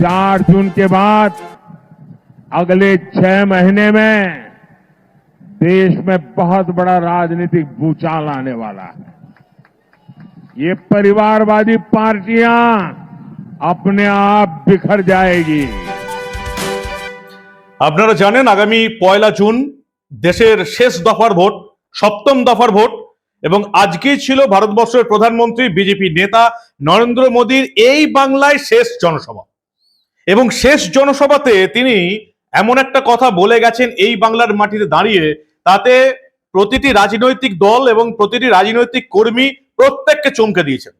चार जून के बाद अगले छह महीने में देश में बहुत बड़ा राजनीतिक भूचाल आने वाला है ये परिवारवादी पार्टियां अपने आप बिखर जाएगी আপনারা জানেন আগামী পয়লা জুন দেশের শেষ দফার ভোট সপ্তম দফার ভোট এবং আজকেই ছিল ভারতবর্ষের প্রধানমন্ত্রী বিজেপি নেতা নরেন্দ্র মোদীর এই বাংলায় শেষ জনসভা এবং শেষ জনসভাতে তিনি এমন একটা কথা বলে গেছেন এই বাংলার মাটিতে দাঁড়িয়ে, তাতে প্রতিটি রাজনৈতিক দল এবং প্রতিটি রাজনৈতিক কর্মী প্রত্যেককে চমকে দিয়েছেন।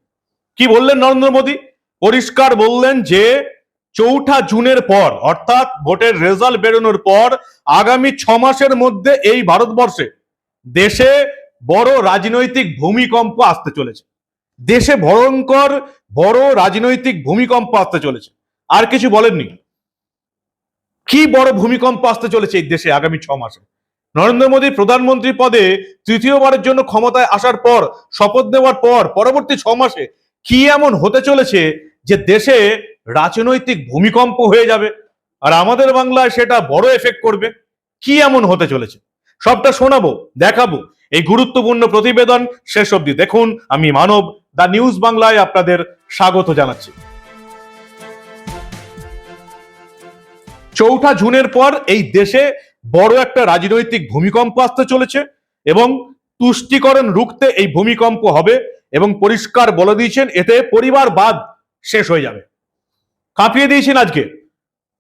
কি বললেন নরেন্দ্র মোদী? পরিষ্কার বললেন যে, চৌঠা জুনের পর, অর্থাৎ ভোটের রেজাল্ট বেরোনোর পর, আগামী ছ মাসের মধ্যে এই ভারতবর্ষে দেশে বড় রাজনৈতিক ভূমিকম্প আসতে চলেছে। দেশে ভয়ঙ্কর বড় রাজনৈতিক ভূমিকম্প আসতে চলেছে। আর কিছু বলেননি। কি বড় ভূমিকম্প আসতে চলেছে এই দেশে আগামী ছ মাসে? নরেন্দ্র মোদী প্রধানমন্ত্রী পদে তৃতীয়বারের জন্য ক্ষমতায় আসার পর, শপথ নেওয়ার পর, পরবর্তী ছ মাসে কি এমন হতে চলেছে যে দেশে রাজনৈতিক ভূমিকম্প হয়ে যাবে? আর আমাদের বাংলায় সেটা বড় এফেক্ট করবে। কি এমন হতে চলেছে? সবটা শোনাবো, দেখাবো। এই গুরুত্বপূর্ণ প্রতিবেদন শেষ অবধি দেখুন। আমি মানব দা নিউজ বাংলায় আপনাদের স্বাগত জানাচ্ছি। চৌঠা জুনের পর এই দেশে বড় একটা রাজনৈতিক ভূমিকম্প আসতে চলেছে এবং তুষ্টিকরণ রুখতে এই ভূমিকম্প হবে এবং পরিষ্কার বলে দিয়েছেন, এতে পরিবারবাদ শেষ হয়ে যাবে। কাঁপিয়ে দিয়েছেন আজকে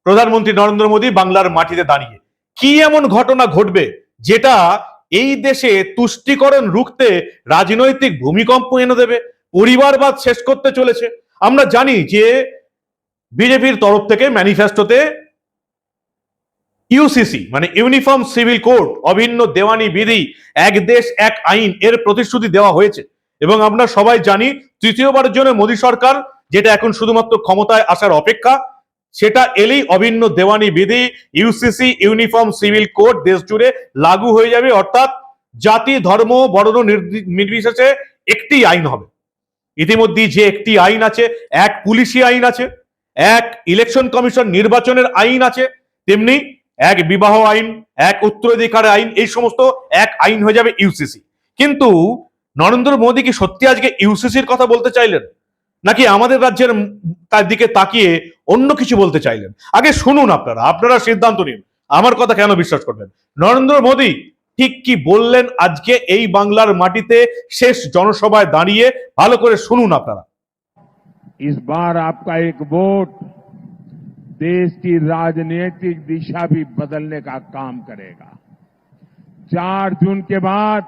প্রধানমন্ত্রী নরেন্দ্র মোদী বাংলার মাটিতে দাঁড়িয়ে। কি এমন ঘটনা ঘটবে যেটা এই দেশে তুষ্টিকরণ রুখতে রাজনৈতিক ভূমিকম্প এনে দেবে পরিবারবাদ শেষ করতে চলেছে? আমরা জানি যে বিজেপির তরফ থেকে ম্যানিফেস্টোতে ইউসিসি মানে ইউনিফর্ম সিভিল কোড অভিন্ন দেওয়ানি বিধি, এক দেশ, এক আইন, এর প্রতিশ্রুতি দেওয়া হয়েছে। এবং আমরা সবাই জানি, তৃতীয়বারের জন্য মোদী সরকার, যেটা এখন শুধুমাত্র ক্ষমতায় আসার অপেক্ষা, সেটা এলেই অভিন্ন দেওয়ানি বিধি ইউসিসি ইউনিফর্ম সিভিল কোড দেশ জুড়ে লাগু হয়ে যাবে। অর্থাৎ জাতি, ধর্ম, বর্ণ নির্বিশেষে একটি আইন হবে। ইতিমধ্যে যে একটি আইন আছে, এক পুলিশি আইন আছে, এক ইলেকশন কমিশন নির্বাচনের আইন আছে, তেমনি এক বিবাহ আইন এক উত্তরাধিকার আইন এই সমস্ত এক আইন হয়ে যাবে ইউসিসি কিন্তু নরেন্দ্র মোদী কি সত্যি আজকে ইউসিসির কথা বলতে চাইলেন নাকি আমাদের রাজ্যের উম তার দিকে তাকিয়ে অন্য কিছু বলতে চাইলেন আগে শুনুন আপনারা আপনারা সিদ্ধান্ত নিন আমার কথা কেন বিশ্বাস করবেন নরেন্দ্র মোদী ঠিক কি বললেন আজকে এই বাংলার মাটিতে শেষ জনসভায় দাঁড়িয়ে ভালো করে শুনুন আপনারা इस बार आपका एक वोट देश की राजनीतिक दिशा भी बदलने का काम करेगा। चार जून के बाद,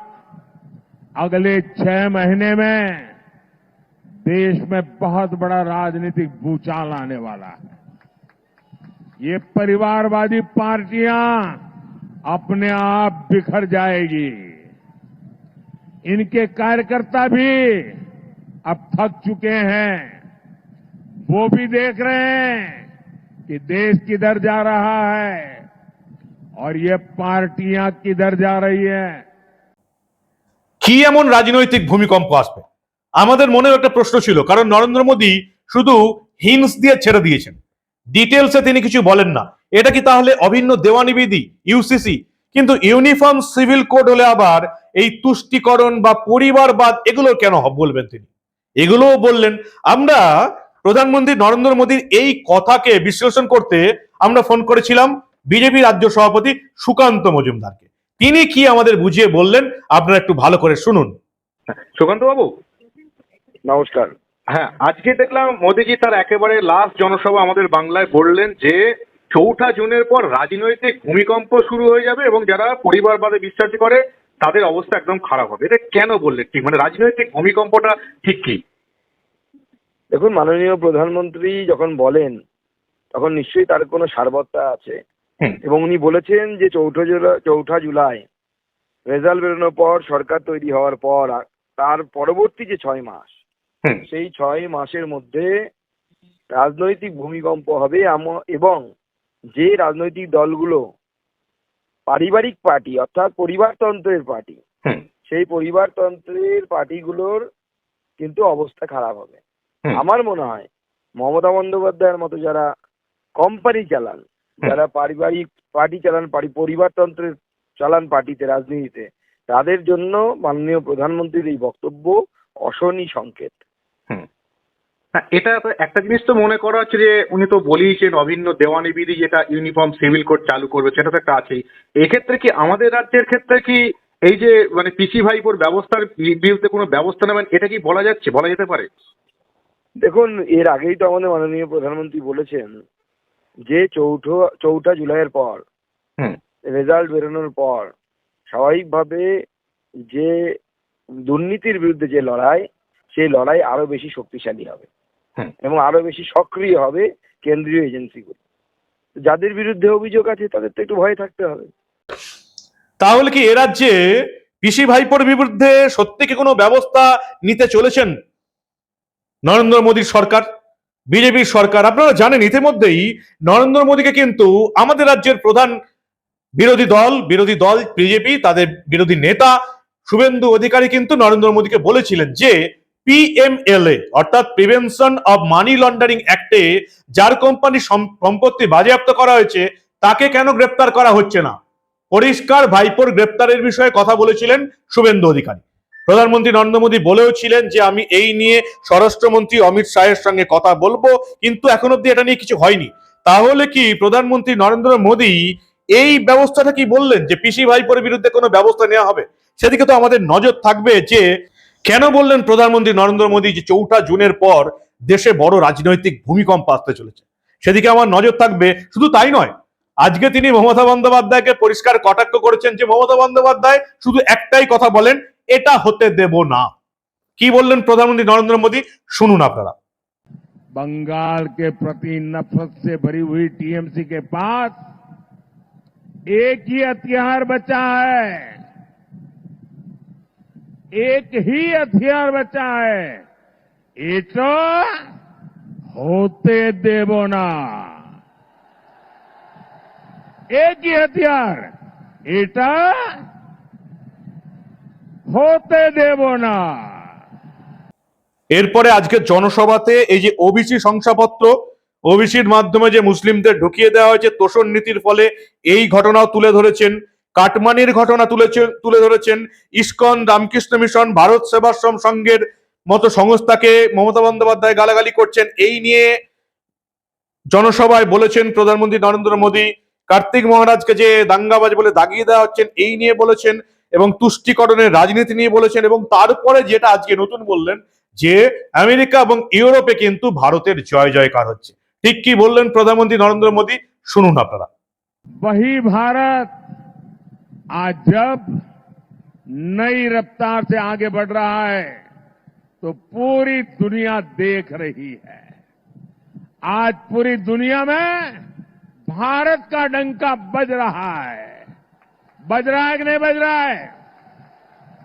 अगले छह महीने में, देश में बहुत बड़ा राजनीतिक भूचाल आने वाला है। ये परिवारवादी पार्टियाँ अपने आप बिखर जाएगी। इनके कार्यकर्ता भी अब थक चुके हैं। वो भी देख रहे हैं। कि देश किधर जा रहा है और ये पार्टियां किधर जा रही है কি এমন রাজনৈতিক ভূমিকম্প আসবে আমাদের মনেও একটা প্রশ্ন ছিল কারণ নরেন্দ্র মোদী শুধু হিন্স দিয়ে ছেড়ে দিয়েছেন ডিটেলসে তিনি কিছু বলেন না এটা কি তাহলে অভিন্ন দেওয়ানি বিধি ইউসিসি কিন্তু ইউনিফর্ম সিভিল কোড হলে আবার এই তুষ্টিকরণ বা পরিবারবাদ এগুলো কেন হ- বলবেন তিনি এগুলোও বললেন আমরা প্রধানমন্ত্রী নরেন্দ্র মোদীর এই কথাকে বিশ্লেষণ করতে আমরা ফোন করেছিলাম বিজেপি রাজ্য সভাপতি সুকান্ত মজুমদারকে। তিনি কি আমাদের বুঝিয়ে বললেন? আপনারা একটু ভালো করে শুনুন। সুকান্ত বাবু নমস্কার। হ্যাঁ আজকে দেখলাম মোদিজি তার একেবারে লাস্ট জনসভা আমাদের বাংলায় বললেন যে চৌঠা জুনের পর রাজনৈতিক ভূমিকম্প শুরু হয়ে যাবে এবং যারা পরিবারবাদে বিশ্বাসী করে তাদের অবস্থা একদম খারাপ হবে। এটা কেন বললেন? ঠিক মানে রাজনৈতিক ভূমিকম্পটা ঠিক কি? দেখুন মাননীয় প্রধানমন্ত্রী যখন বলেন তখন নিশ্চয়ই তার কোনো সারবত্তা আছে। এবং উনি বলেছেন যে চৌঠা জুলাই চৌঠা জুলাই রেজাল্ট বেরোনোর পর সরকার তৈরি হওয়ার পর তার পরবর্তী যে ছয় মাস সেই ছয় মাসের মধ্যে রাজনৈতিক ভূমিকম্প হবে এবং যে রাজনৈতিক দলগুলো পারিবারিক পার্টি অর্থাৎ পরিবারতন্ত্রের পার্টি সেই পরিবারতন্ত্রের পার্টিগুলোর কিন্তু অবস্থা খারাপ হবে। আমার মনে হয় মমতা বন্দ্যোপাধ্যায়ের মতো যারা কোম্পানি চালান যারা পারিবারিক পার্টি চালান পারি পরিবারতন্ত্রের চালান পার্টিতে রাজনীতিতে তাদের জন্য মাননীয় প্রধানমন্ত্রীর এই বক্তব্য অশনি সংকেত। হ্যাঁ এটা একটা জিনিস তো মনে করা হচ্ছে যে উনি তো বলেইছেন অভিন্ন দেওয়ানি বিধি যেটা ইউনিফর্ম সিভিল কোড চালু করবে সেটা তো একটা আছেই। এক্ষেত্রে কি আমাদের রাজ্যের ক্ষেত্রে কি এই যে মানে পিসি ভাইপোর ব্যবস্থার বিরুদ্ধে কোনো ব্যবস্থা নেবেন এটা কি বলা যাচ্ছে? বলা যেতে পারে? দেখুন এর আগেই তো আমাদের মাননীয় প্রধানমন্ত্রী বলেছেন যে চৌঠো চৌঠা জুলাইয়ের পর রেজাল্ট বেরোনোর পর স্বাভাবিকভাবে যে দুর্নীতির বিরুদ্ধে যে লড়াই সেই লড়াই আরও বেশি শক্তিশালী হবে এবং আরও বেশি সক্রিয় হবে কেন্দ্রীয় এজেন্সিগুলো। যাদের বিরুদ্ধে অভিযোগ আছে তাদের তো একটু ভয় থাকতে হবে। তাহলে কি এ রাজ্যে পিসি ভাইপোর বিরুদ্ধে সত্যি কি কোনো ব্যবস্থা নিতে চলেছেন? নরেন্দ্র মোদীর সরকার, বিজেপির সরকার, আপনারা জানেন ইতিমধ্যেই নরেন্দ্র মোদীকে কিন্তু আমাদের রাজ্যের প্রধান বিরোধী দল বিরোধী দল বিজেপি, তাদের বিরোধী নেতা শুভেন্দু অধিকারী কিন্তু নরেন্দ্র মোদীকে বলেছিলেন যে পিএমএলএ অর্থাৎ প্রিভেনশন অব মানি লন্ডারিং অ্যাক্টে যার কোম্পানি সম্পত্তি বাজেয়াপ্ত করা হয়েছে, তাকে কেন গ্রেপ্তার করা হচ্ছে না? পরিষ্কার ভাইপোর গ্রেপ্তারের বিষয়ে কথা বলেছিলেন শুভেন্দু অধিকারী। প্রধানমন্ত্রী নরেন্দ্র মোদী বলেও ছিলেন যে আমি এই নিয়ে স্বরাষ্ট্রমন্ত্রী অমিত শাহের সঙ্গে কথা বলব, কিন্তু এখন অব্দি এটা নিয়ে কিছু হয়নি। তাহলে কি প্রধানমন্ত্রী নরেন্দ্র মোদী এই ব্যবস্থাটা কি বললেন যে পিসি ভাইপোর বিরুদ্ধে কোনো ব্যবস্থা নেওয়া হবে? সেদিকে তো আমাদের নজর থাকবে যে কেন বললেন প্রধানমন্ত্রী নরেন্দ্র মোদী যে চৌঠা জুনের পর দেশে বড় রাজনৈতিক ভূমিকম্প আসতে চলেছে? সেদিকে আমার নজর থাকবে, শুধু তাই নয়, আজকে তিনি মমতা বন্দ্যোপাধ্যায়কে পরিষ্কার কটাক্ষ করেছেন যে মমতা বন্দ্যোপাধ্যায় শুধু একটাই কথা বলেন এটা হতে দেব না কি বললেন প্রধানমন্ত্রী নরেন্দ্র মোদী শুনুন আপনারা बंगाल के प्रति नफरत से भरी हुई टीएमसी के पास एक ही हथियार बचा है एक ही हथियार बचा है ये तो होते देवो ना एक ही हथियार এটা হতে দেব না। এরপরে আজকে জনসভাতে এই যে ওবিসি শংসাপত্র ওবিসির মাধ্যমে যে মুসলিমদের ঢুকিয়ে দেওয়া হয়েছে, তোষণ নীতির ফলে এই ঘটনাও তুলে ধরেছেন। কাটমানির ঘটনা তুলেছেন তুলে ধরেছেন ইস্কন রামকৃষ্ণ মিশন, ভারত সেবাশ্রম সংঘের মতো সংস্থাকে মমতা বন্দ্যোপাধ্যায় গালাগালি করছেন। এই নিয়ে জনসভায় বলেছেন প্রধানমন্ত্রী নরেন্দ্র মোদী, কার্তিক মহারাজকে যে দাঙ্গাবাজ বলে দাগিয়ে দেওয়া হচ্ছেন, এই নিয়ে বলেছেন এবং তুষ্টিকরণের রাজনীতি নিয়ে বলেছেন এবং তারপরে যেটা আজকে নতুন বললেন যে আমেরিকা এবং ইউরোপে কিন্তু ভারতের জয় জয়কার হচ্ছে ঠিক কি বললেন প্রধানমন্ত্রী নরেন্দ্র মোদী শুনুন আপনারা वही भारत आज जब नई रफ्तार से आगे बढ़ रहा है तो पूरी दुनिया देख रही है आज पूरी दुनिया में भारत का डंका बज रहा है बज रहा है कि नहीं बज रहा है?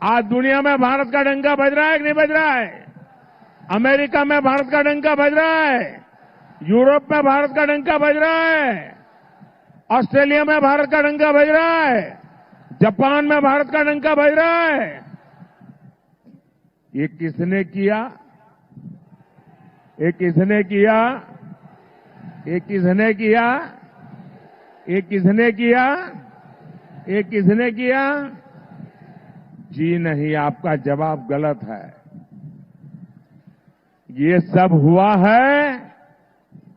आज दुनिया में भारत का डंका बज रहा है कि नहीं बज रहा है? अमेरिका में भारत का डंका बज रहा है? यूरोप में भारत का डंका बज रहा है? ऑस्ट्रेलिया में भारत का डंका बज रहा है? जापान में भारत का डंका बज रहा है? ये किसने किया? ये किसने किया? ये किसने किया? ये किसने किया? ये किसने किया? जी नहीं, आपका जवाब गलत है। ये सब हुआ है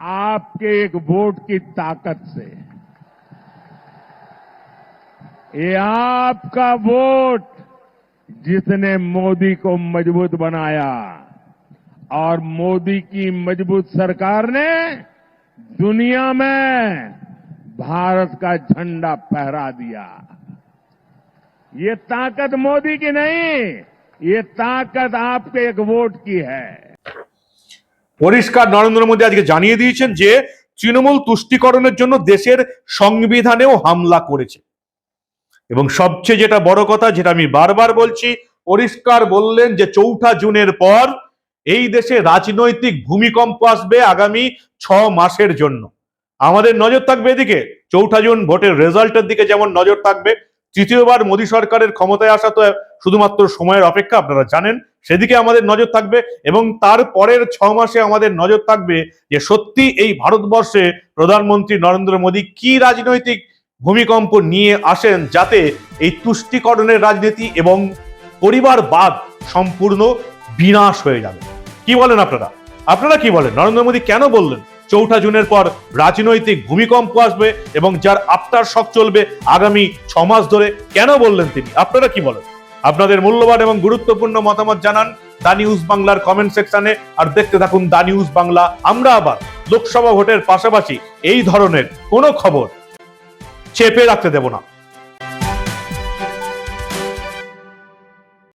आपके एक वोट की ताकत से। ये आपका वोट जिसने मोदी को मज़बूत बनाया और मोदी की मज़बूत सरकार ने दुनिया में भारत का झंडा फहरा दिया ये ताकत मोदी की नहीं ये ताकत आपके एक वोट की है পরিষ্কার নরেন্দ্র মোদী আজকে জানিয়ে দিয়েছেন যে তৃণমূল তুষ্টিকরণের জন্য দেশের সংবিধানেও হামলা করেছে এবং সবচেয়ে যেটা বড় কথা যেটা আমি বারবার বলছি পরিষ্কার বললেন যে চৌঠা জুনের পর এই দেশে রাজনৈতিক ভূমিকম্প আসবে আগামী ছ মাসের জন্য আমাদের নজর থাকবে এদিকে। চৌঠা জুন ভোটের রেজাল্টের দিকে যেমন নজর থাকবে, তৃতীয়বার মোদী সরকারের ক্ষমতায় আসা তো শুধুমাত্র সময়ের অপেক্ষা, আপনারা জানেন, সেদিকে আমাদের নজর থাকবে এবং তার পরের ছ মাসে আমাদের নজর থাকবে যে সত্যি এই ভারতবর্ষে প্রধানমন্ত্রী নরেন্দ্র মোদী কি রাজনৈতিক ভূমিকম্প নিয়ে আসেন যাতে এই তুষ্টিকরণের রাজনীতি এবং পরিবারবাদ সম্পূর্ণ বিনাশ হয়ে যাবে। কি বলেন আপনারা? আপনারা কি বলেন? নরেন্দ্র মোদী কেন বললেন? চৌঠা জুনের পর রাজনৈতিক ভূমিকম্প আসবে এবং যার আফটার শখ চলবে আগামী ছ মাস ধরে, কেন বললেন তিনি? আপনারা কি বলেন? আপনাদের মূল্যবান এবং গুরুত্বপূর্ণ মতামত জানান দা নিউজ বাংলার কমেন্ট সেকশনে আর দেখতে থাকুন দা নিউজ বাংলা। আমরা আবার লোকসভা ভোটের পাশাপাশি এই ধরনের কোনো খবর চেপে রাখতে দেব না।